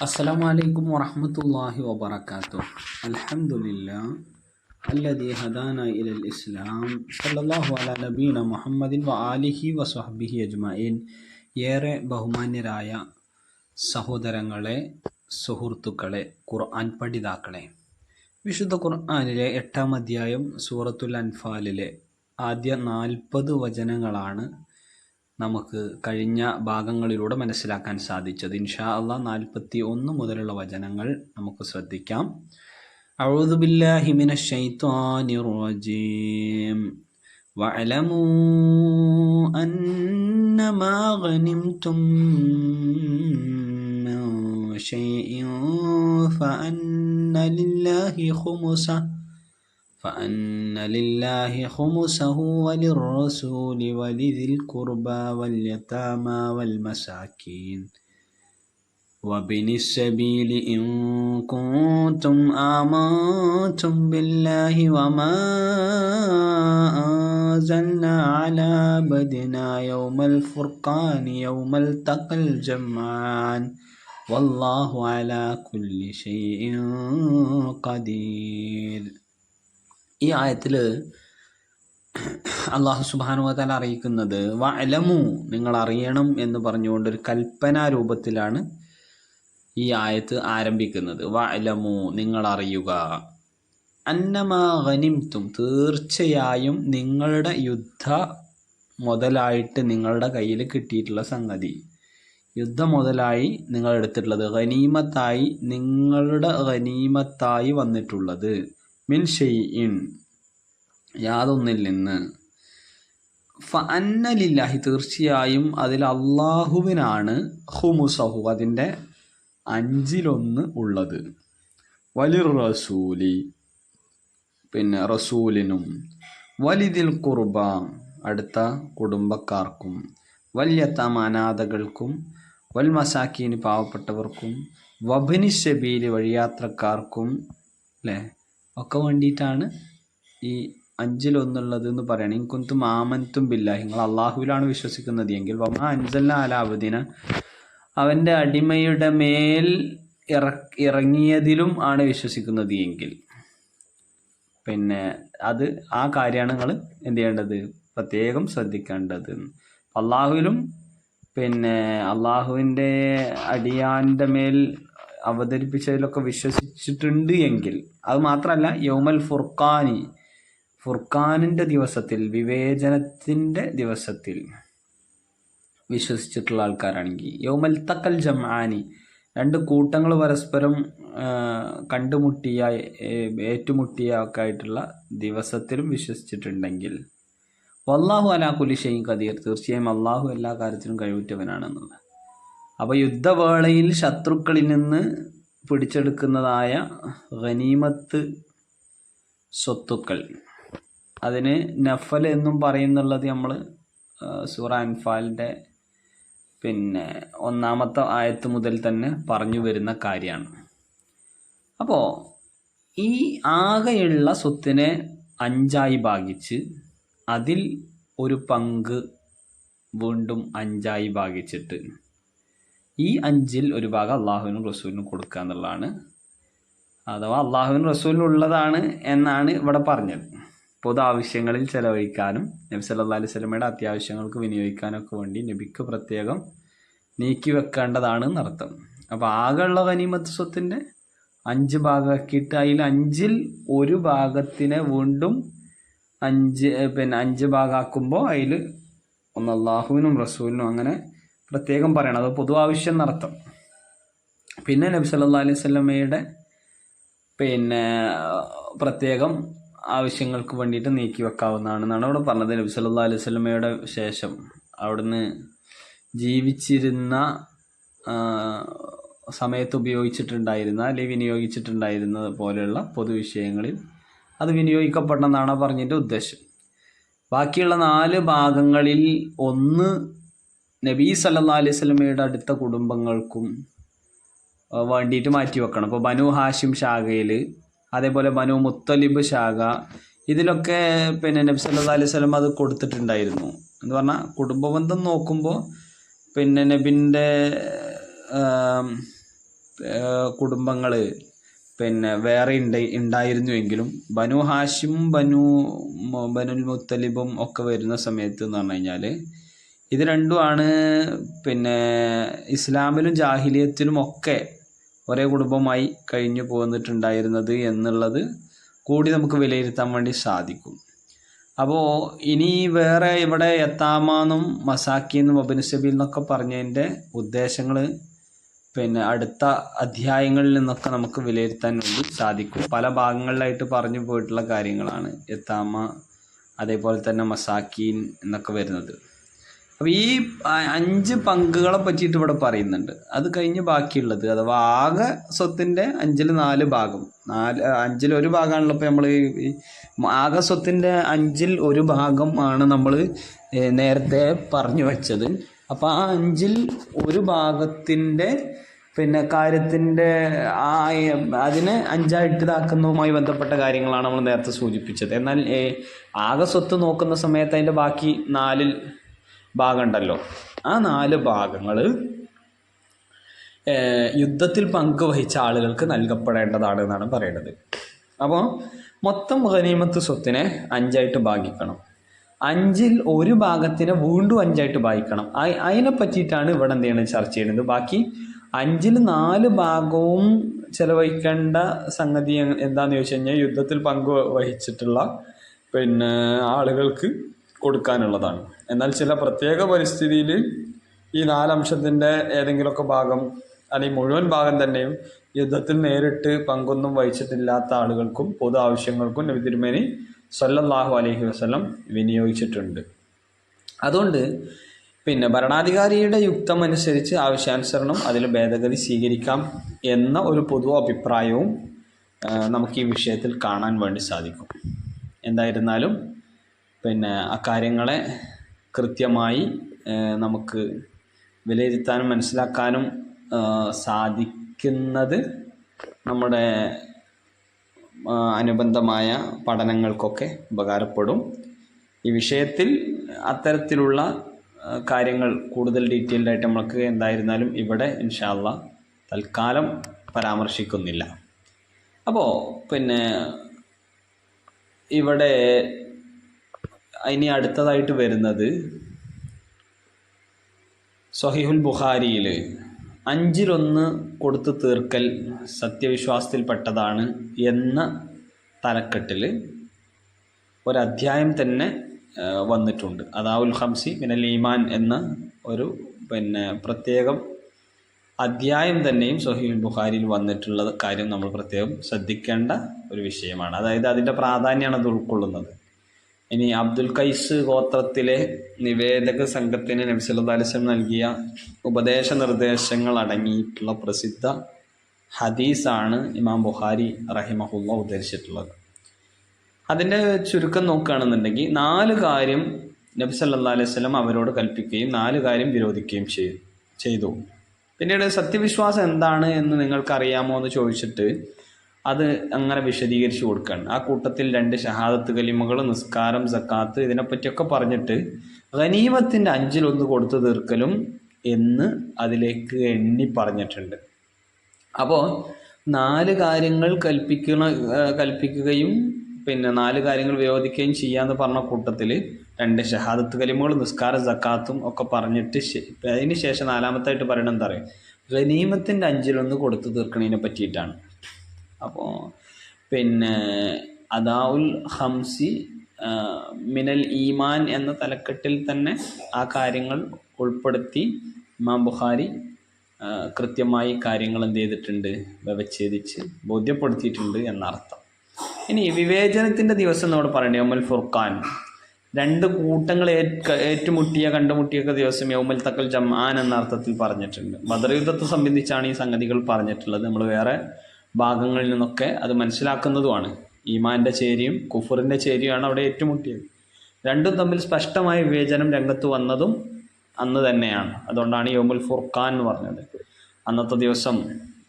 السلام عليكم ورحمة الله وبركاته الحمد لله الذي هدانا إلى الإسلام صلى الله على نبينا محمد وآله وصحبه أجمعين ഏറെ ബഹുമാന്യരായ സഹോദരങ്ങളെ സുഹൃത്തുക്കളെ ഖുർആൻ പഠിതാക്കളെ വിശുദ്ധ ഖുർആനിലെ എട്ടാം അധ്യായം സൂറത്തുൽ അൻഫാലിലെ ആദ്യ നാൽപ്പത് വചനങ്ങളാണ് നമുക്ക് കഴിഞ്ഞ ഭാഗങ്ങളിലൂടെ മനസ്സിലാക്കാൻ സാധിച്ചത് ഇൻഷാ അള്ളാ നാൽപ്പത്തി ഒന്ന് മുതലുള്ള വചനങ്ങൾ നമുക്ക് ശ്രദ്ധിക്കാം أعوذ بالله من الشيطان الرجيم واعلموا أنما غنمتم من شيء فأن لله خمسه فأن لله خمسه وللرسول ولذي القربى واليتامى والمساكين. وابن السبيل إن كنتم آمنتم بالله وما أنزلنا على عبدنا يوم الفرقان يوم التقى الجمعان. والله على كل شيء قدير. ഈ ആയത്തിൽ അള്ളാഹു സുബാനുവതാല അറിയിക്കുന്നത് വലമു നിങ്ങൾ അറിയണം എന്ന് പറഞ്ഞുകൊണ്ട് ഒരു കൽപ്പനാ രൂപത്തിലാണ് ഈ ആയത്ത് ആരംഭിക്കുന്നത്. വലമു നിങ്ങൾ അറിയുക. അന്നമാ ഗനിംതും തീർച്ചയായും നിങ്ങളുടെ യുദ്ധ മുതലായിട്ട് നിങ്ങളുടെ കയ്യിൽ കിട്ടിയിട്ടുള്ള സംഗതി. യുദ്ധം മുതലായി നിങ്ങൾ എടുത്തിട്ടുള്ളത് ഗനീമത്തായി നിങ്ങളുടെ ഗനീമത്തായി വന്നിട്ടുള്ളത്. മിൻ ഷെയ്ഇൻ യാതൊന്നിൽ നിന്ന്. ഫന്നലില്ലാഹി തീർച്ചയായും അതിൽ അള്ളാഹുവിനാണ് ഹുമുസഹു അതിന്റെ അഞ്ചിലൊന്ന് ഉള്ളത്. വലിർ റസൂലി പിന്നെ റസൂലിനും. വലിതിൽ കുർബ അടുത്ത കുടുംബക്കാർക്കും. വല്യത്തം അനാഥകൾക്കും. വൽ മസാക്കീന് പാവപ്പെട്ടവർക്കും. ഷബീൽ വഴിയാത്രക്കാർക്കും. അല്ലേ ഒക്കെ വേണ്ടിയിട്ടാണ് ഈ അഞ്ചിലൊന്നുള്ളത് എന്ന് പറയണം. ഇൻകുന്തും ആമൻതും ബില്ല നിങ്ങൾ അള്ളാഹുവിലാണ് വിശ്വസിക്കുന്നത്. എങ്കിൽ വമാ അൻസല്ല അലാബുദ്ദീന അവന്റെ അടിമയുടെ മേൽ ഇറ ഇറങ്ങിയതിലും ആണ് വിശ്വസിക്കുന്നത് എങ്കിൽ. പിന്നെ അത് ആ കാര്യമാണ് നിങ്ങൾ എന്ത് ചെയ്യേണ്ടത്? പ്രത്യേകം ശ്രദ്ധിക്കേണ്ടത്. അള്ളാഹുവിലും പിന്നെ അള്ളാഹുവിന്റെ അടിയാന്റെ മേൽ അവതരിപ്പിച്ചതിലൊക്കെ വിശ്വസിച്ചിട്ടുണ്ട് എങ്കിൽ അത് മാത്രമല്ല യൗമൽ ഫുർഖാനി ഫുർഖാനിന്റെ ദിവസത്തിൽ വിവേചനത്തിന്റെ ദിവസത്തിൽ വിശ്വസിച്ചിട്ടുള്ള ആൾക്കാരാണെങ്കിൽ യൗമൽ തക്കൽ ജമാനി രണ്ട് കൂട്ടങ്ങൾ പരസ്പരം കണ്ടുമുട്ടിയ ഏറ്റുമുട്ടിയ ഒക്കെ ആയിട്ടുള്ള ദിവസത്തിലും വിശ്വസിച്ചിട്ടുണ്ടെങ്കിൽ വല്ലാഹു അലാ കുലിഷയും കദീർ തീർച്ചയായും അള്ളാഹു എല്ലാ കാര്യത്തിലും കഴിവുറ്റവനാണെന്നുള്ളത്. അപ്പോൾ യുദ്ധവേളയിൽ ശത്രുക്കളിൽ നിന്ന് പിടിച്ചെടുക്കുന്നതായ ഖനീമത്ത് സ്വത്തുക്കൾ. അതിന് നഫൽ എന്നും പറയുന്നുള്ളത് നമ്മൾ സൂറ അൻഫാലിന്റെ പിന്നെ ഒന്നാമത്തെ ആയത്ത് മുതൽ തന്നെ പറഞ്ഞു വരുന്ന കാര്യമാണ്. അപ്പോൾ ഈ ആകെയുള്ള സ്വത്തിനെ അഞ്ചായി ഭാഗിച്ച് അതിൽ ഒരു പങ്ക് വീണ്ടും അഞ്ചായി ഭാഗിച്ചിട്ട് ഈ അഞ്ചിൽ ഒരു ഭാഗം അള്ളാഹുവിനും റസൂലിനും കൊടുക്കുക എന്നുള്ളതാണ്. അഥവാ അള്ളാഹുവിനും റസൂലിനും ഉള്ളതാണ് എന്നാണ് ഇവിടെ പറഞ്ഞത്. പൊതു ആവശ്യങ്ങളിൽ ചെലവഴിക്കാനും നബി സല്ലാ അലൈഹി സ്വലമയുടെ അത്യാവശ്യങ്ങൾക്ക് വിനിയോഗിക്കാനൊക്കെ വേണ്ടി നബിക്ക് പ്രത്യേകം നീക്കി വെക്കേണ്ടതാണ് എന്നർത്ഥം. അപ്പോൾ ആകെയുള്ള ഖനീമത്ത് സ്വത്തിന്റെ അഞ്ച് ഭാഗമാക്കിയിട്ട് അതിൽ അഞ്ചിൽ ഒരു ഭാഗത്തിനെ വീണ്ടും അഞ്ച് പിന്നെ അഞ്ച് ഭാഗമാക്കുമ്പോൾ അതിൽ ഒന്ന് അള്ളാഹുവിനും റസൂലിനും അങ്ങനെ പ്രത്യേകം പറയണം. അത് പൊതു ആവശ്യം നടത്തും. പിന്നെ നബി സല്ലാ അലൈഹി സ്വലമയുടെ പിന്നെ പ്രത്യേകം ആവശ്യങ്ങൾക്ക് വേണ്ടിയിട്ട് നീക്കി വെക്കാവുന്നതാണെന്നാണ് അവിടെ പറഞ്ഞത്. നബി സല്ലാ അലൈഹി സ്വലമയുടെ ശേഷം അവിടുന്ന് ജീവിച്ചിരുന്ന സമയത്ത് ഉപയോഗിച്ചിട്ടുണ്ടായിരുന്ന അല്ലെങ്കിൽ വിനിയോഗിച്ചിട്ടുണ്ടായിരുന്നത് പോലെയുള്ള പൊതുവിഷയങ്ങളിൽ അത് വിനിയോഗിക്കപ്പെടണമെന്നാണ് പറഞ്ഞിട്ട് ഉദ്ദേശം. ബാക്കിയുള്ള നാല് ഭാഗങ്ങളിൽ ഒന്ന് നബീ സല്ലാ അലൈഹി സ്വലമയുടെ അടുത്ത കുടുംബങ്ങൾക്കും വേണ്ടിയിട്ട് മാറ്റി വെക്കണം. അപ്പോൾ ബനു ഹാഷിം ശാഖയിൽ അതേപോലെ ബനു മുത്തലിബ് ശാഖ ഇതിലൊക്കെ പിന്നെ നബി സല്ലാ അലൈഹി സ്വലം അത് കൊടുത്തിട്ടുണ്ടായിരുന്നു. എന്ന് പറഞ്ഞാൽ കുടുംബബന്ധം നോക്കുമ്പോൾ പിന്നെ നബിന്റെ കുടുംബങ്ങൾ പിന്നെ വേറെ ഉണ്ട് ഉണ്ടായിരുന്നുവെങ്കിലും ബനു ഹാഷിം ബനു ബനുൽ മുത്തലിബും ഒക്കെ വരുന്ന സമയത്ത് എന്ന് പറഞ്ഞു കഴിഞ്ഞാൽ ഇത് രണ്ടുമാണ് പിന്നെ ഇസ്ലാമിലും ജാഹിലിയത്തിലും ഒക്കെ ഒരേ കുടുംബമായി കഴിഞ്ഞു പോന്നിട്ടുണ്ടായിരുന്നത് എന്നുള്ളത് കൂടി നമുക്ക് വിലയിരുത്താൻ വേണ്ടി സാധിക്കും. അപ്പോൾ ഇനി വേറെ ഇവിടെ എത്താമെന്നും മസാക്കിന്നും അബിനുസബിൽ എന്നൊക്കെ പറഞ്ഞതിന്റെ ഉദ്ദേശങ്ങൾ പിന്നെ അടുത്ത അധ്യായങ്ങളിൽ നിന്നൊക്കെ നമുക്ക് വിലയിരുത്താൻ വേണ്ടി സാധിക്കും. പല ഭാഗങ്ങളിലായിട്ട് പറഞ്ഞു പോയിട്ടുള്ള കാര്യങ്ങളാണ് എത്താമ അതേപോലെ തന്നെ മസാക്കീൻ എന്നൊക്കെ വരുന്നത്. അപ്പോൾ ഈ അഞ്ച് പങ്കുകളെ പറ്റിയിട്ട് ഇവിടെ പറയുന്നുണ്ട്. അത് കഴിഞ്ഞ് ബാക്കിയുള്ളത്. അഥവാ ആകെ സ്വത്തിന്റെ അഞ്ചിൽ നാല് ഭാഗം. നാല് അഞ്ചിൽ ഒരു ഭാഗമാണല്ലോ ഇപ്പോൾ നമ്മൾ ആകെ സ്വത്തിന്റെ അഞ്ചിൽ ഒരു ഭാഗം ആണ് നമ്മൾ നേരത്തെ പറഞ്ഞു വെച്ചത്. അപ്പോൾ ആ അഞ്ചിൽ ഒരു ഭാഗത്തിന്റെ പിന്നെ കാര്യത്തിന്റെ ആ അതിനെ അഞ്ചായിട്ട് ഇതാക്കുന്നതുമായി ബന്ധപ്പെട്ട കാര്യങ്ങളാണ് നമ്മൾ നേരത്തെ സൂചിപ്പിച്ചത്. എന്നാൽ ആകെ സ്വത്ത് നോക്കുന്ന സമയത്ത് അതിന്റെ ബാക്കി നാലിൽ ഭാഗമുണ്ടല്ലോ. ആ നാല് ഭാഗങ്ങൾ യുദ്ധത്തിൽ പങ്കുവഹിച്ച ആളുകൾക്ക് നൽകപ്പെടേണ്ടതാണ് എന്നാണ് പറയുന്നത് അപ്പോൾ മൊത്തം ഗനീമത്ത് സ്വത്തിനെ അഞ്ചായിട്ട് ഭാഗിക്കണം. അഞ്ചിൽ ഒരു ഭാഗത്തിനെ വീണ്ടും അഞ്ചായിട്ട് ഭാഗിക്കണം. അതിനെ പറ്റിയിട്ടാണ് ഇവിടെ എന്ത് ചെയ്യുന്നത് ചർച്ച ചെയ്യുന്നത് ബാക്കി അഞ്ചിൽ നാല് ഭാഗവും ചെലവഴിക്കേണ്ട സംഗതി എന്താണെന്ന് ചോദിച്ചു കഴിഞ്ഞാൽ യുദ്ധത്തിൽ പങ്കുവഹിച്ചിട്ടുള്ള പിന്നെ ആളുകൾക്ക് കൊടുക്കാനുള്ളതാണ്. എന്നാൽ ചില പ്രത്യേക പരിസ്ഥിതിയിൽ ഈ നാലംശത്തിന്റെ ഏതെങ്കിലുമൊക്കെ ഭാഗം അല്ലെങ്കിൽ മുഴുവൻ ഭാഗം തന്നെയും യുദ്ധത്തിൽ നേരിട്ട് പങ്കൊന്നും വഹിച്ചിട്ടില്ലാത്ത ആളുകൾക്കും പൊതു ആവശ്യങ്ങൾക്കും നബി തിരുമേനി സല്ലല്ലാഹു അലഹി വസ്ലം വിനിയോഗിച്ചിട്ടുണ്ട്. അതുകൊണ്ട് പിന്നെ ഭരണാധികാരിയുടെ യുക്തം അനുസരിച്ച് ആവശ്യാനുസരണം അതിൽ ഭേദഗതി സ്വീകരിക്കാം എന്ന ഒരു പൊതു അഭിപ്രായവും നമുക്ക് ഈ വിഷയത്തിൽ കാണാൻ വേണ്ടി സാധിക്കും. എന്തായിരുന്നാലും പിന്നെ അക്കാര്യങ്ങളെ കൃത്യമായി നമുക്ക് വിലയിരുത്താനും മനസ്സിലാക്കാനും സാധിക്കുന്നത് നമ്മുടെ അനുബന്ധമായ പഠനങ്ങൾക്കൊക്കെ ഉപകാരപ്പെടും. ഈ വിഷയത്തിൽ അത്തരത്തിലുള്ള കാര്യങ്ങൾ കൂടുതൽ ഡീറ്റെയിൽഡായിട്ട് നമുക്ക് എന്തായിരുന്നാലും ഇവിടെ ഇൻഷാല്ല തൽക്കാലം പരാമർശിക്കുന്നില്ല. അപ്പോൾ പിന്നെ ഇവിടെ ഇനി അടുത്തതായിട്ട് വരുന്നത് സഹിഹുൽ ബുഖാരിയിൽ അഞ്ചിലൊന്ന് കൊടുത്തു തീർക്കൽ സത്യവിശ്വാസത്തിൽപ്പെട്ടതാണ് എന്ന തലക്കെട്ടിൽ ഒരധ്യായം തന്നെ വന്നിട്ടുണ്ട്. അതാവുൽ ഹംസി മിനൽ ഈമാൻ എന്ന ഒരു പിന്നെ പ്രത്യേകം അധ്യായം തന്നെയും സൊഹീൽ ബുഖാരിയിൽ വന്നിട്ടുള്ള കാര്യം നമ്മൾ പ്രത്യേകം ശ്രദ്ധിക്കേണ്ട ഒരു വിഷയമാണ്. അതായത് അതിന്റെ പ്രാധാന്യമാണ് അത് ഉൾക്കൊള്ളുന്നത്. ഇനി അബ്ദുൽ കൈസ് ഗോത്രത്തിലെ നിവേദക സംഘത്തിന് നബി സല്ലല്ലാഹു അലൈഹി വസല്ലം നൽകിയ ഉപദേശ നിർദ്ദേശങ്ങൾ അടങ്ങിയിട്ടുള്ള പ്രസിദ്ധ ഹദീസാണ് ഇമാം ബുഹാരി റഹിമഹുല്ല ഉദ്ധരിച്ചിട്ടുള്ളത്. അതിന്റെ ചുരുക്കം നോക്കുകയാണെന്നുണ്ടെങ്കിൽ നാല് കാര്യം നബി സല്ലാ അലൈഹി സ്വലം അവരോട് കൽപ്പിക്കുകയും നാല് കാര്യം വിരോധിക്കുകയും ചെയ്തു ചെയ്തു. പിന്നീട് സത്യവിശ്വാസം എന്താണ് എന്ന് നിങ്ങൾക്കറിയാമോ എന്ന് ചോദിച്ചിട്ട് അത് അങ്ങനെ വിശദീകരിച്ച് കൊടുക്കുകയാണ് ആ കൂട്ടത്തിൽ രണ്ട് ഷഹാദത്ത് കലിമകൾ നിസ്കാരം സക്കാത്ത് ഇതിനെപ്പറ്റിയൊക്കെ പറഞ്ഞിട്ട് ഖനീമത്തിന്റെ അഞ്ചിലൊന്ന് കൊടുത്തു തീർക്കലും എന്ന് അതിലേക്ക് എണ്ണി പറഞ്ഞിട്ടുണ്ട്. അപ്പോൾ നാല് കാര്യങ്ങൾ കൽപ്പിക്കണ കൽപ്പിക്കുകയും പിന്നെ നാല് കാര്യങ്ങൾ വിരോധിക്കുകയും ചെയ്യാന്ന് പറഞ്ഞ കൂട്ടത്തിൽ രണ്ട് ഷഹാദത്ത് കലിമകൾ നിസ്കാര സക്കാത്തും ഒക്കെ പറഞ്ഞിട്ട് അതിന് ശേഷം നാലാമത്തായിട്ട് പറയണത് എന്താ പറയുക ഖനീമത്തിന്റെ അഞ്ചിലൊന്ന് കൊടുത്തു തീർക്കണതിനെ പറ്റിയിട്ടാണ്. അപ്പോൾ പിന്നെ അദാഉൽ ഹംസി മിനൽ ഈമാൻ എന്ന തലക്കെട്ടിൽ തന്നെ ആ കാര്യങ്ങൾ ഉൾപ്പെടുത്തി ഇമാം ബുഖാരി കൃത്യമായി കാര്യങ്ങൾ എന്ത് ചെയ്തിട്ടുണ്ട്? വ്യവച്ഛേദിച്ച് ബോധ്യപ്പെടുത്തിയിട്ടുണ്ട് എന്നർത്ഥം. ഇനി വിവേചനത്തിന്റെ ദിവസം നമ്മൾ പറയണ്ടേ യൗമൽ ഫുർഖാൻ. രണ്ട് കൂട്ടങ്ങൾ ഏറ്റ് ഏറ്റുമുട്ടിയ കണ്ടുമുട്ടിയൊക്കെ ദിവസം യൗമൽ തക്കൽ ജംആൻ എന്ന അർത്ഥത്തിൽ പറഞ്ഞിട്ടുണ്ട്. ബദർ യുദ്ധത്തെ സംബന്ധിച്ചാണ് ഈ സംഗതികൾ പറഞ്ഞിട്ടുള്ളത്. നമ്മൾ വേറെ ഭാഗങ്ങളിൽ നിന്നൊക്കെ അത് മനസ്സിലാക്കുന്നതുമാണ്. ഈമാന്റെ ചേരിയും കുഫറിന്റെ ചേരിയുമാണ് അവിടെ ഏറ്റുമുട്ടിയത്. രണ്ടും തമ്മിൽ സ്പഷ്ടമായ വിവേചനം രംഗത്ത് വന്നതും അന്ന് തന്നെയാണ്. അതുകൊണ്ടാണ് യോമുൽ ഫുർഖാൻ എന്ന് പറഞ്ഞത്. അന്നത്തെ ദിവസം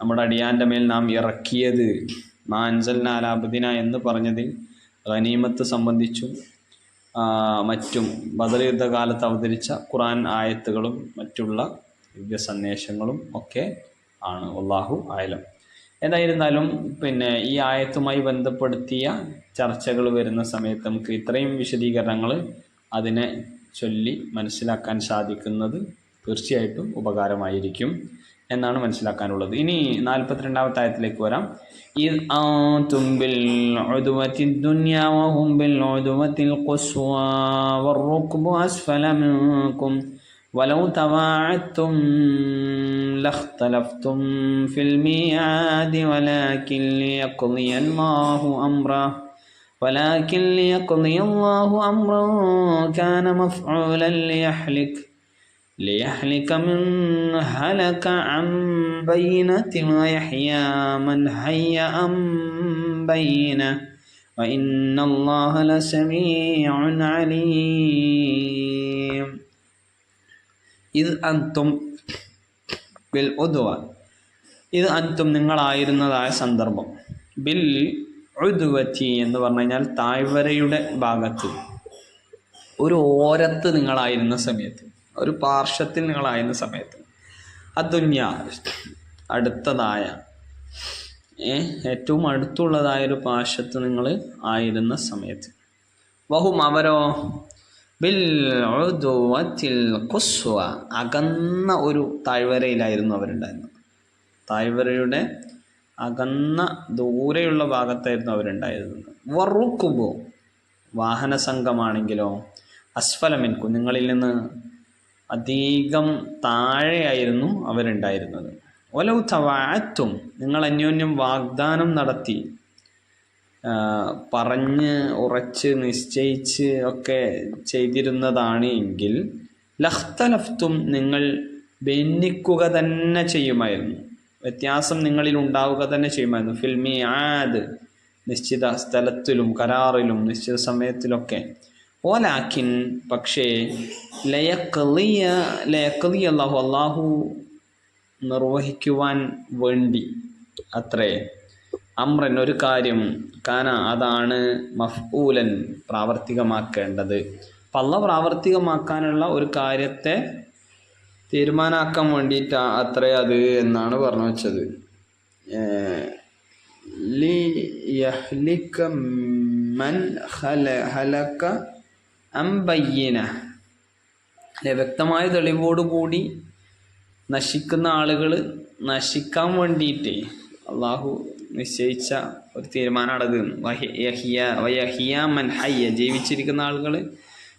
നമ്മുടെ അടിയാന്റെ മേൽ നാം ഇറക്കിയത് മാൻസൽ നാലാബുദിന എന്ന് പറഞ്ഞതിൽ ഖനീമത്ത് സംബന്ധിച്ചും മറ്റും ബദൽ യുദ്ധകാലത്ത് അവതരിച്ച ഖുറാൻ ആയത്തുകളും മറ്റുള്ള ദിവ്യ സന്ദേശങ്ങളും ഒക്കെ ആണ്. അള്ളാഹു ആയാലും ഏതായിരുന്നാലും പിന്നെ ഈ ആയത്തുമായി ബന്ധപ്പെടുത്തിയ ചർച്ചകൾ വരുന്ന സമയത്ത് നമുക്ക് ഇത്രയും വിശദീകരണങ്ങൾ അതിനെ ചൊല്ലി മനസ്സിലാക്കാൻ സാധിക്കുന്നത് തീർച്ചയായിട്ടും ഉപകാരമായിരിക്കും എന്നാണ് മനസ്സിലാക്കാനുള്ളത് ഇനി നാൽപ്പത്തിരണ്ടാമത്തെ ആയത്തിലേക്ക് വരാം إذ أنتم بالعدوة الدنيا وهم بالعدوة القصوى والركب أسفل منكم ولو تواعدتم لاختلفتم في الميعاد ولكن ليقضي الله أمره. ولكن ليقضي الله أمرا كان مفعولا ليحلك ليحلك من هلك عن بينة ويحيى من حي عن بينة. وإن الله لسميع عليم. ഇത് അന്തും ബിൽ ഉദ്വ. ഇത് അന്തും നിങ്ങളായിരുന്നതായ സന്ദർഭം. ബിൽ ഉദ്വത്തി എന്ന് പറഞ്ഞു കഴിഞ്ഞാൽ താഴ്വരയുടെ ഭാഗത്ത്. ഒരു ഓരത്ത് നിങ്ങളായിരുന്ന സമയത്ത്. ഒരു പാർശ്വത്തിൽ നിങ്ങളായിരുന്ന സമയത്ത്. അതുഞ്ഞ അടുത്തതായ ഏറ്റവും അടുത്തുള്ളതായ ഒരു പാർശ്വത്ത് നിങ്ങൾ ആയിരുന്ന സമയത്ത്. ബഹും അവരോ? ബിൽ ഖുസ്വ അകന്ന ഒരു താഴ്വരയിലായിരുന്നു അവരുണ്ടായിരുന്നത്. താഴ്വരയുടെ അകന്ന ദൂരെയുള്ള ഭാഗത്തായിരുന്നു അവരുണ്ടായിരുന്നത്. വറുക്കുബോ വാഹന സംഘമാണെങ്കിലോ അസ്ഫലമിൻകു നിങ്ങളിൽ നിന്ന് അധികം താഴെയായിരുന്നു അവരുണ്ടായിരുന്നത്. ഒലൗ തവാറ്റും നിങ്ങൾ അന്യോന്യം വാഗ്ദാനം നടത്തി പറഞ്ഞ് ഉറച്ച് നിശ്ചയിച്ച് ഒക്കെ ചെയ്തിരുന്നതാണ് എങ്കിൽ ലഹ്തലഫ്തും നിങ്ങൾ ഭിന്നിക്കുക തന്നെ ചെയ്യുമായിരുന്നു. വ്യത്യാസം നിങ്ങളിൽ ഉണ്ടാവുക തന്നെ ചെയ്യുമായിരുന്നു. ഫിൽമി ആദ് നിശ്ചിത സ്ഥലത്തിലും കരാറിലും നിശ്ചിത സമയത്തിലൊക്കെ. ഓലാക്കിൻ പക്ഷേ ലയക്കളിയ ലയക്കളിയ അള്ളാഹു അള്ളാഹു നിർവഹിക്കുവാൻ വേണ്ടി. അത്രേ. അമ്രൻ ഒരു കാര്യം കാന അതാണ് മഫ്ഊലൻ പ്രാവർത്തികമാക്കേണ്ടത്. അപ്പം അള്ള പ്രാവർത്തികമാക്കാനുള്ള ഒരു കാര്യത്തെ തീരുമാനാക്കാൻ വേണ്ടിയിട്ടാ അത്രേ അത് എന്നാണ് പറഞ്ഞു വെച്ചത്. അല്ലെ വ്യക്തമായ തെളിവോടുകൂടി നശിക്കുന്ന ആളുകൾ നശിക്കാൻ വേണ്ടിയിട്ട് അള്ളാഹു നിശ്ചയിച്ച ഒരു തീരുമാനമാണത് അത് യഹിയ വയഹിയ മൻ ഹയ്യ. ജീവിച്ചിരിക്കുന്ന ആളുകൾ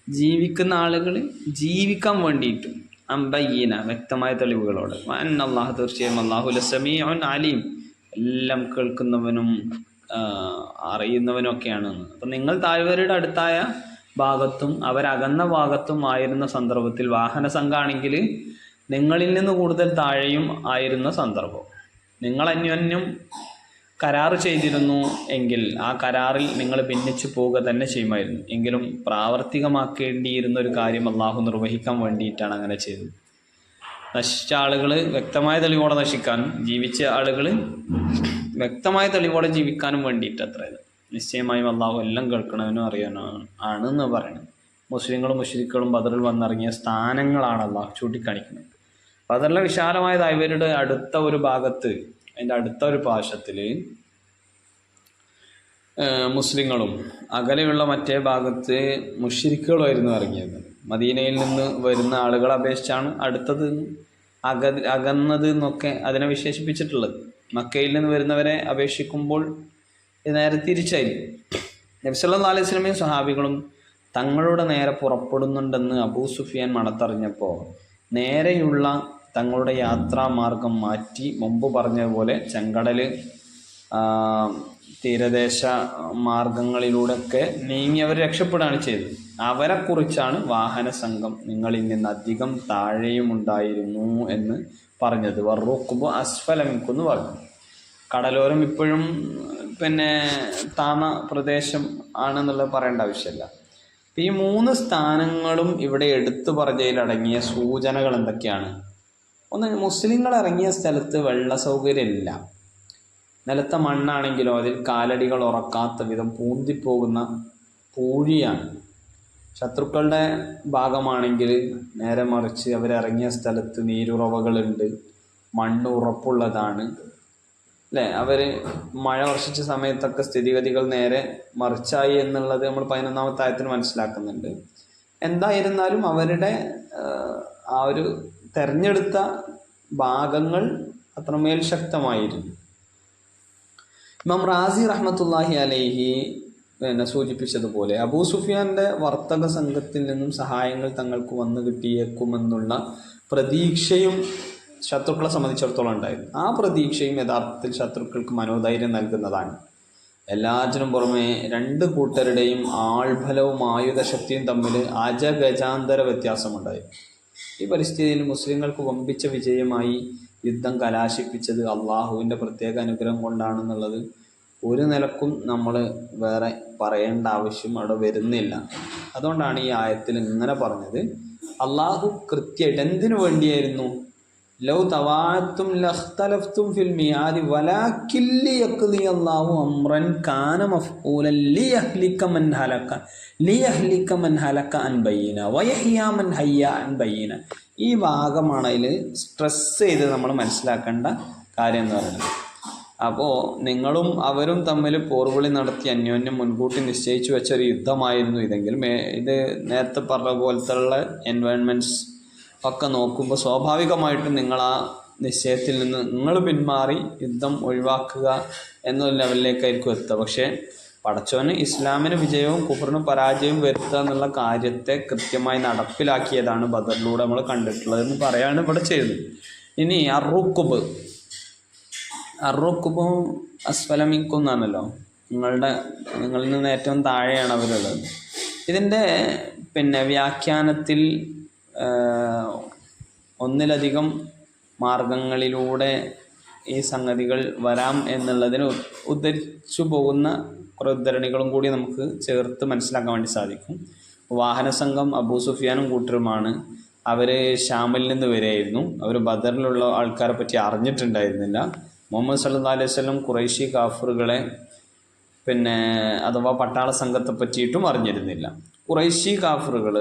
ജീവിക്കുന്ന ആളുകൾ ജീവിക്കാൻ വേണ്ടിയിട്ടും അമ്പയ്യന വ്യക്തമായ തെളിവുകളോട്. വൻ അള്ളാഹു തീർച്ചയായും അള്ളാഹു ലസമീഉൻ അലീം. എല്ലാം കേൾക്കുന്നവനും അറിയുന്നവനൊക്കെയാണ്. അപ്പം നിങ്ങൾ താഴ്വരയുടെ അടുത്തായ ഭാഗത്തും അവരകന്ന ഭാഗത്തും ആയിരുന്ന സന്ദർഭത്തിൽ വാഹന സംഘമാണെങ്കിൽ നിങ്ങളിൽ നിന്ന് കൂടുതൽ താഴെയും ആയിരുന്ന സന്ദർഭം. നിങ്ങൾ അന്യോന്യം കരാർ ചെയ്തിരുന്നു എങ്കിൽ ആ കരാറിൽ നിങ്ങൾ ഭിന്നിച്ചു പോവുക തന്നെ ചെയ്യുമായിരുന്നു. എങ്കിലും പ്രാവർത്തികമാക്കേണ്ടിയിരുന്ന ഒരു കാര്യം അള്ളാഹു നിർവഹിക്കാൻ വേണ്ടിയിട്ടാണ് അങ്ങനെ ചെയ്തത്. നശിച്ച ആളുകൾ വ്യക്തമായ തെളിവോടെ നശിക്കാനും ജീവിച്ച ആളുകൾ വ്യക്തമായ തെളിവോടെ ജീവിക്കാനും വേണ്ടിയിട്ട് അത്ര. ഇത് നിശ്ചയമായും അള്ളാഹു എല്ലാം കേൾക്കണവനും അറിയാനാണ് ആണെന്ന് പറയുന്നത് മുസ്ലിങ്ങളും മുഷ്രിക്കളും ബദറിൽ വന്നിറങ്ങിയ സ്ഥാനങ്ങളാണ് അള്ളാഹു ചൂണ്ടിക്കാണിക്കുന്നത്. ബദറിലെ വിശാലമായ ഇവരുടെ അടുത്ത ഒരു ഭാഗത്ത് അതിന്റെ അടുത്ത ഒരു പാശത്തിൽ മുസ്ലിങ്ങളും അകലെയുള്ള മറ്റേ ഭാഗത്ത് മുഷിരിക്കുകളുമായിരുന്നു ഇറങ്ങിയത്. മദീനയിൽ നിന്ന് വരുന്ന ആളുകളെ അപേക്ഷിച്ചാണ് അടുത്തത് അക അകന്നത് എന്നൊക്കെ അതിനെ വിശേഷിപ്പിച്ചിട്ടുള്ളത്. മക്കയിൽ നിന്ന് വരുന്നവരെ അപേക്ഷിക്കുമ്പോൾ നേരെ തിരിച്ചായിരിക്കും നബ്സല്ലാ അലൈഹി സ്വലമയും സ്വഹാബികളും തങ്ങളുടെ നേരെ പുറപ്പെടുന്നുണ്ടെന്ന് അബൂ സുഫിയാൻ മണത്തറിഞ്ഞപ്പോൾ നേരെയുള്ള തങ്ങളുടെ യാത്രാമാർഗം മാറ്റി മുമ്പ് പറഞ്ഞതുപോലെ ചെങ്കടൽ തീരദേശ മാർഗങ്ങളിലൂടെയൊക്കെ നീങ്ങി അവർ രക്ഷപ്പെടുകയാണ് ചെയ്തത്. അവരെക്കുറിച്ചാണ് വാഹന സംഘം നിങ്ങളിൽ നിന്ന് അധികം താഴെയും ഉണ്ടായിരുന്നു എന്ന് പറഞ്ഞത്. വറുക്കുബ് അസ്ഫലമിക്കുന്ന് പറഞ്ഞു. കടലോരം ഇപ്പോഴും പിന്നെ താമ പ്രദേശം ആണെന്നുള്ളത് പറയേണ്ട ആവശ്യമില്ല. ഈ മൂന്ന് സ്ഥാനങ്ങളും ഇവിടെ എടുത്തു പറഞ്ഞതിലടങ്ങിയ സൂചനകൾ എന്തൊക്കെയാണ്? ഒന്ന് മുസ്ലിങ്ങൾ ഇറങ്ങിയ സ്ഥലത്ത് വെള്ള സൗകര്യമില്ല. നിലത്തെ മണ്ണാണെങ്കിലോ അതിൽ കാലടികൾ ഉറക്കാത്ത വിധം പൂന്തിപ്പോകുന്ന പൂഴിയാണ്. ശത്രുക്കളുടെ ഭാഗമാണെങ്കിൽ നേരെ മറിച്ച് അവരിറങ്ങിയ സ്ഥലത്ത് നീരുറവകളുണ്ട്. മണ്ണ് ഉറപ്പുള്ളതാണ്. അല്ലേ? അവർ മഴ വർഷിച്ച സമയത്തൊക്കെ സ്ഥിതിഗതികൾ നേരെ മറിച്ചായി എന്നുള്ളത് നമ്മൾ പതിനൊന്നാമത്തെ ആയത്തിന് മനസ്സിലാക്കുന്നുണ്ട്. എന്തായിരുന്നാലും അവരുടെ ആ ഒരു തെരഞ്ഞെടുത്ത ഭാഗങ്ങൾ അത്രമേൽ ശക്തമായിരുന്നു. ഇമാം റാസി റഹ്മത്തുല്ലാഹി അലൈഹി പിന്നെ സൂചിപ്പിച്ചതുപോലെ അബൂ സുഫിയാന്റെ വർത്തക സംഘത്തിൽ നിന്നും സഹായങ്ങൾ തങ്ങൾക്ക് വന്നു കിട്ടിയേക്കുമെന്നുള്ള പ്രതീക്ഷയും ശത്രുക്കളെ സംബന്ധിച്ചിടത്തോളം ഉണ്ടായിരുന്നു. ആ പ്രതീക്ഷയും യഥാർത്ഥത്തിൽ ശത്രുക്കൾക്ക് മനോധൈര്യം നൽകുന്നതാണ്. എല്ലാറ്റിനും പുറമെ രണ്ട് കൂട്ടരുടെയും ആൾഫലവും ആയുധശക്തിയും തമ്മിൽ അജഗജാന്തര വ്യത്യാസമുണ്ടായി. ഈ പരിസ്ഥിതിയിൽ മുസ്ലിങ്ങൾക്ക് വമ്പിച്ച വിജയമായി യുദ്ധം കലാശിപ്പിച്ചത് അള്ളാഹുവിന്റെ പ്രത്യേക അനുഗ്രഹം കൊണ്ടാണെന്നുള്ളത് ഒരു നിലക്കും നമ്മൾ വേറെ പറയേണ്ട ആവശ്യം അവിടെ വരുന്നില്ല. അതുകൊണ്ടാണ് ഈ ആയത്തിൽ ഇങ്ങനെ പറഞ്ഞത്. അള്ളാഹു കൃത്യമായിട്ട് എന്തിനു വേണ്ടിയായിരുന്നു ലൗ തവാത്തും ലഖ്തലഫ്തും ഫിൽ മിയാദി വലാക്കില്ലി യഖ്ലി അല്ലാഹു അംറൻ കാന മഫ്ഊലൻ ലിയഹ്ലിക മൻ ഹലക ലിയഹ്ലിക മൻ ഹലക അൻ ബയ്യിന വയഹ്യ മൻ ഹയ്യ അൻ ബയ്യിന. ഈ ഭാഗമാണ് അതിൽ സ്ട്രെസ് ചെയ്ത് നമ്മൾ മനസ്സിലാക്കേണ്ട കാര്യം എന്ന് പറയുന്നത്. അപ്പോൾ നിങ്ങളും അവരും തമ്മിൽ പോർവിളി നടത്തി അന്യോന്യം മുൻകൂട്ടി നിശ്ചയിച്ചു വെച്ച ഒരു യുദ്ധമായിരുന്നു ഇതെങ്കിൽ ഇത് നേരത്തെ പറഞ്ഞ പോലത്തുള്ള എൻവയൺമെന്റ്സ് ഒക്കെ നോക്കുമ്പോൾ സ്വാഭാവികമായിട്ടും നിങ്ങൾ ആ നിശ്ചയത്തിൽ നിന്ന് നിങ്ങൾ പിന്മാറി യുദ്ധം ഒഴിവാക്കുക എന്നൊരു ലെവലിലേക്കായിരിക്കും എത്തുക. പക്ഷേ പടച്ചോന് ഇസ്ലാമിന് വിജയവും കുഫറിന് പരാജയവും വരുത്തുക എന്നുള്ള കാര്യത്തെ കൃത്യമായി നടപ്പിലാക്കിയതാണ് ബദറിലൂടെ നമ്മൾ കണ്ടിട്ടുള്ളത് എന്ന് പറയാണ് ഇവിടെ ചെയ്യുന്നത് ഇനി അറുക്കുബ്. അറുക്കുബും അസ്ഫലമിക്കും എന്നാണല്ലോ നിങ്ങളുടെ നിങ്ങളിൽ നിന്ന് ഏറ്റവും താഴെയാണ് അവരുള്ളത്. ഇതിന്റെ പിന്നെ വ്യാഖ്യാനത്തിൽ ഒന്നിലധികം മാർഗങ്ങളിലൂടെ ഈ സംഗതികൾ വരാം എന്നുള്ളതിന് ഉദ്ധരിച്ചു പോകുന്ന കുറേ ഉദ്ധരണികളും കൂടി നമുക്ക് ചേർത്ത് മനസ്സിലാക്കാൻ വേണ്ടി സാധിക്കും. വാഹന സംഘം അബൂ സുഫിയാനും കൂട്ടരുമാണ്. അവർ ഷാമിൽ നിന്ന് വരെയായിരുന്നു അവർ ബദറിലുള്ള ആൾക്കാരെ പറ്റി അറിഞ്ഞിട്ടുണ്ടായിരുന്നില്ല. മുഹമ്മദ് സല്ലാ അലൈഹി സ്വലം കുറേശി കാഫറുകളെ പിന്നെ അഥവാ പട്ടാള സംഘത്തെ പറ്റിയിട്ടും അറിഞ്ഞിരുന്നില്ല. കുറേശി കാഫറുകൾ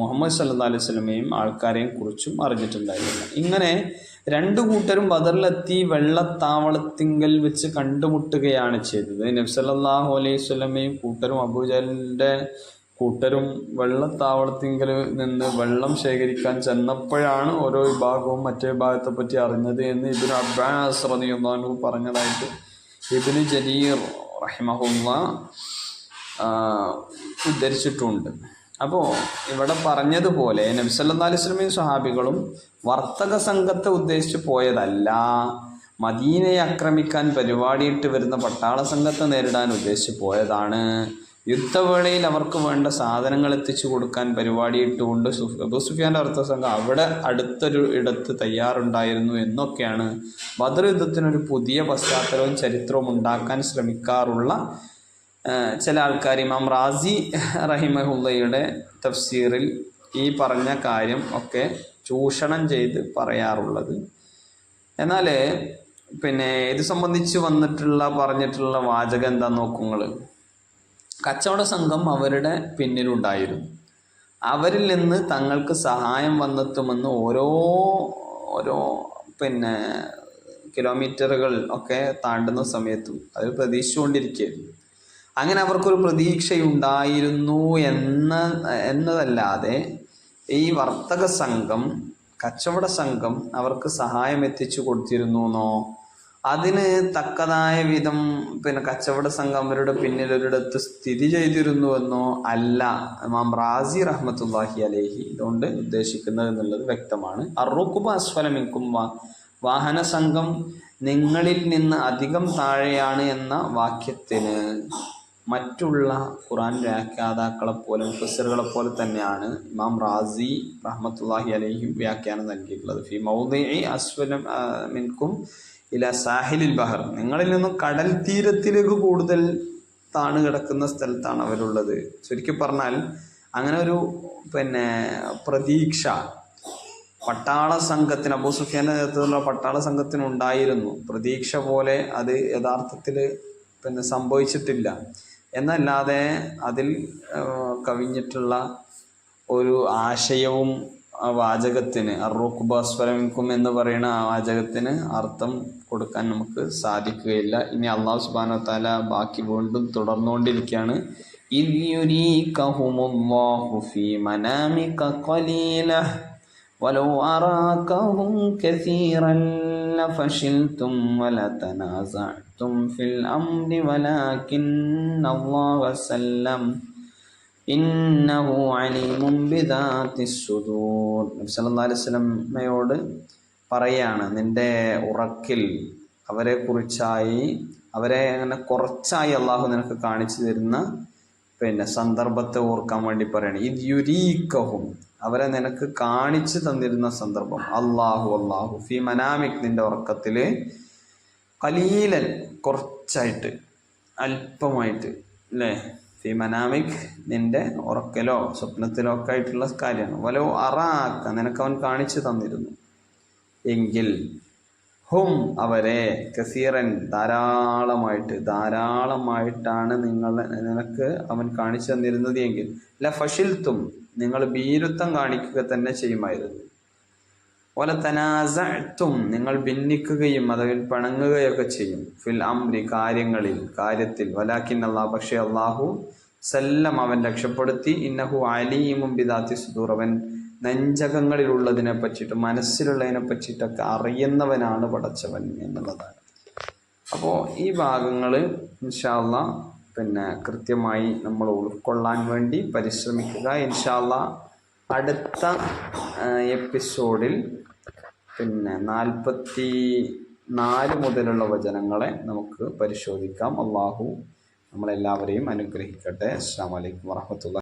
മുഹമ്മദ് സല്ലാ അലൈഹി സ്വലമയും ആൾക്കാരെയും കുറിച്ചും അറിഞ്ഞിട്ടുണ്ടായിരുന്നില്ല. ഇങ്ങനെ രണ്ടു കൂട്ടരും ബദറിലെത്തി വെള്ളത്താവളത്തിങ്കൽ വെച്ച് കണ്ടുമുട്ടുകയാണ് ചെയ്തത്. നബ്സല്ലാഹു അലൈഹി സ്വലമയും കൂട്ടരും അബൂജലിന്റെ കൂട്ടരും വെള്ളത്താവളത്തിങ്കൽ നിന്ന് വെള്ളം ശേഖരിക്കാൻ ചെന്നപ്പോഴാണ് ഓരോ വിഭാഗവും മറ്റേ വിഭാഗത്തെ പറ്റി അറിഞ്ഞത് എന്ന് ഇബിന് അബ്ബാസ് പറഞ്ഞതായിട്ട് ഇബിന് ജലീർ റഹിമഹുല്ല ഉദ്ധരിച്ചിട്ടുണ്ട്. അപ്പോൾ ഇവിടെ പറഞ്ഞതുപോലെ നബ്സല്ലാ അലൈഹി സ്വലമയും സ്വഹാബികളും വർത്തക സംഘത്തെ ഉദ്ദേശിച്ച് പോയതല്ല. മദീനയെ ആക്രമിക്കാൻ പരിപാടിയിട്ട് വരുന്ന പട്ടാള സംഘത്തെ നേരിടാൻ ഉദ്ദേശിച്ച് പോയതാണ്. യുദ്ധവേളയിൽ അവർക്ക് വേണ്ട സാധനങ്ങൾ എത്തിച്ചു കൊടുക്കാൻ പരിപാടിയിട്ടുകൊണ്ട് അബു സുഫിയാന്റെ അർത്ഥ സംഘം അവിടെ അടുത്തൊരു ഇടത്ത് തയ്യാറുണ്ടായിരുന്നു എന്നൊക്കെയാണ് ബദർ യുദ്ധത്തിനൊരു പുതിയ പശ്ചാത്തലവും ചരിത്രവും ഉണ്ടാക്കാൻ ശ്രമിക്കാറുള്ള ചില ആൾക്കാർ ഇമാം റാസി റഹിമഹുല്ലയുടെ തഫ്സീറിൽ ഈ പറഞ്ഞ കാര്യം ഒക്കെ ചൂഷണം ചെയ്ത് പറയാറുള്ളത്. എന്നാൽ പിന്നെ ഇത് സംബന്ധിച്ച് വന്നിട്ടുള്ള പറഞ്ഞിട്ടുള്ള വാചകം എന്താ നോക്കുങ്ങൾ കച്ചവട സംഘം അവരുടെ പിന്നിലുണ്ടായിരുന്നു. അവരിൽ നിന്ന് തങ്ങൾക്ക് സഹായം വന്നെത്തുമെന്ന് ഓരോ ഓരോ പിന്നെ കിലോമീറ്ററുകൾ ഒക്കെ താണ്ടുന്ന സമയത്തും അത് പ്രതീക്ഷിച്ചുകൊണ്ടിരിക്കുകയായിരുന്നു. അങ്ങനെ അവർക്കൊരു പ്രതീക്ഷയുണ്ടായിരുന്നു എന്ന എന്നതല്ലാതെ ഈ വർത്തക സംഘം കച്ചവട സംഘം അവർക്ക് സഹായം എത്തിച്ചു കൊടുത്തിരുന്നു എന്നോ അതിന് തക്കതായ വിധം പിന്നെ കച്ചവട സംഘം അവരുടെ പിന്നിൽ ഒരിടത്ത് സ്ഥിതി ചെയ്തിരുന്നുവെന്നോ അല്ല. ഇമാം റാസി റഹ്മത്തുല്ലാഹി അലേഹി ഇതുകൊണ്ട് ഉദ്ദേശിക്കുന്നത് എന്നുള്ളത് വ്യക്തമാണ്. അറുക്കുബ അസ്ഫലമിക്കും വാഹന സംഘം നിങ്ങളിൽ നിന്ന് അധികം താഴെയാണ് എന്ന വാക്യത്തിന് മറ്റുള്ള ഖുറാൻ വ്യാഖ്യാതാക്കളെ പോലെ മുഫസറുകളെ പോലെ തന്നെയാണ് ഇമാം റാസി റഹ്മത്തുല്ലാഹി അലൈഹി വ്യാഖ്യാനം നൽകിയിട്ടുള്ളത്. ഫി മൗദി അസ്വലം മിൻകും ഇല സാഹിലിൽ ബഹർ. നിങ്ങളിൽ നിന്നും കടൽ തീരത്തിലേക്ക് കൂടുതൽ താണ് കിടക്കുന്ന സ്ഥലത്താണ് അവരുള്ളത്. ചുരുക്കി പറഞ്ഞാൽ അങ്ങനെ ഒരു പിന്നെ പ്രതീക്ഷ പട്ടാള സംഘത്തിന് അബൂ സുഫിയാന്റെ നേതൃത്വത്തിലുള്ള പട്ടാള സംഘത്തിനുണ്ടായിരുന്നു. പ്രതീക്ഷ പോലെ അത് യഥാർത്ഥത്തിൽ പിന്നെ സംഭവിച്ചിട്ടില്ല. എന്നല്ലാതെ അതിൽ കവിഞ്ഞിട്ടുള്ള ഒരു ആശയവും ആ വാചകത്തിന് അറുക്കുബാസ്വരമിക്കും എന്ന് പറയുന്ന ആ വാചകത്തിന് അർത്ഥം കൊടുക്കാൻ നമുക്ക് സാധിക്കുകയില്ല ഇനി അള്ളാഹു സുബാനോ താല ബാക്കി വീണ്ടും തുടർന്നുകൊണ്ടിരിക്കുകയാണ് إذ يريكهم الله في منامك قليلا ولو أراكهم كثيرا لفشلتم ولتنازعتم في الأمر ولكن الله سلم ഇന്നഹു അലീമും ബിദാത്തി സുദൂർ നബി സല്ലല്ലാഹു അലൈഹി വസല്ലമയോട് പറയാണ് നിന്റെ ഉറക്കിൽ അവരെ കുറിച്ചായി അവരെ അങ്ങനെ കുറച്ചായി അള്ളാഹു നിനക്ക് കാണിച്ചു തരുന്ന പിന്നെ സന്ദർഭത്തെ ഓർക്കാൻ വേണ്ടി പറയാണ് ഇത് യുരീക്കഹും അവരെ നിനക്ക് കാണിച്ചു തന്നിരുന്ന സന്ദർഭം അള്ളാഹു അള്ളാഹു ഫി മനാമിക് നിന്റെ ഉറക്കത്തില് കലീലൻ കുറച്ചായിട്ട് അല്പമായിട്ട് അല്ലേ ഫി മനാമിക് നിന്റെ ഉറക്കലോ സ്വപ്നത്തിലോ ഒക്കെ ആയിട്ടുള്ള കാര്യമാണ്. വലോ അറാക്ക നിനക്ക് അവൻ കാണിച്ചു തന്നിരുന്നു. എങ്കിൽ ഹും അവരെ കസീറൻ ധാരാളമായിട്ട് ധാരാളമായിട്ടാണ് നിങ്ങൾ നിനക്ക് അവൻ കാണിച്ചു തന്നിരുന്നത് എങ്കിൽ ല ഫഷിൽത്തും നിങ്ങൾ ഭീരുത്വം കാണിക്കുക തന്നെ ചെയ്യുമായിരുന്നു. പോലെ തനാസത്തും നിങ്ങൾ ഭിന്നിക്കുകയും അതിൽ പിണങ്ങുകയൊക്കെ ചെയ്യും. ഫിൽ അംരി കാര്യങ്ങളിൽ കാര്യത്തിൽ. വലാക്കിൻ അള്ളാഹ് പക്ഷേ അള്ളാഹു സല്ലം അവൻ രക്ഷപ്പെടുത്തി. ഇന്നഹു അലീമും ബിദാത്തി സുദൂർ. അവൻ നെഞ്ചകങ്ങളിലുള്ളതിനെ പറ്റിയിട്ട് മനസ്സിലുള്ളതിനെ പറ്റിയിട്ടൊക്കെ അറിയുന്നവനാണ് പടച്ചവൻ എന്നുള്ളതാണ്. അപ്പോൾ ഈ ഭാഗങ്ങൾ ഇൻഷാല്ല പിന്നെ കൃത്യമായി നമ്മൾ ഉൾക്കൊള്ളാൻ വേണ്ടി പരിശ്രമിക്കുക. ഇൻഷാല്ല അടുത്ത എപ്പിസോഡിൽ പിന്നെ നാൽപ്പത്തി നാല് മുതലുള്ള വചനങ്ങളെ നമുക്ക് പരിശോധിക്കാം. അള്ളാഹു നമ്മളെല്ലാവരെയും അനുഗ്രഹിക്കട്ടെ. അസ്സാം വലൈക്കും വാഹമത്തുള്ള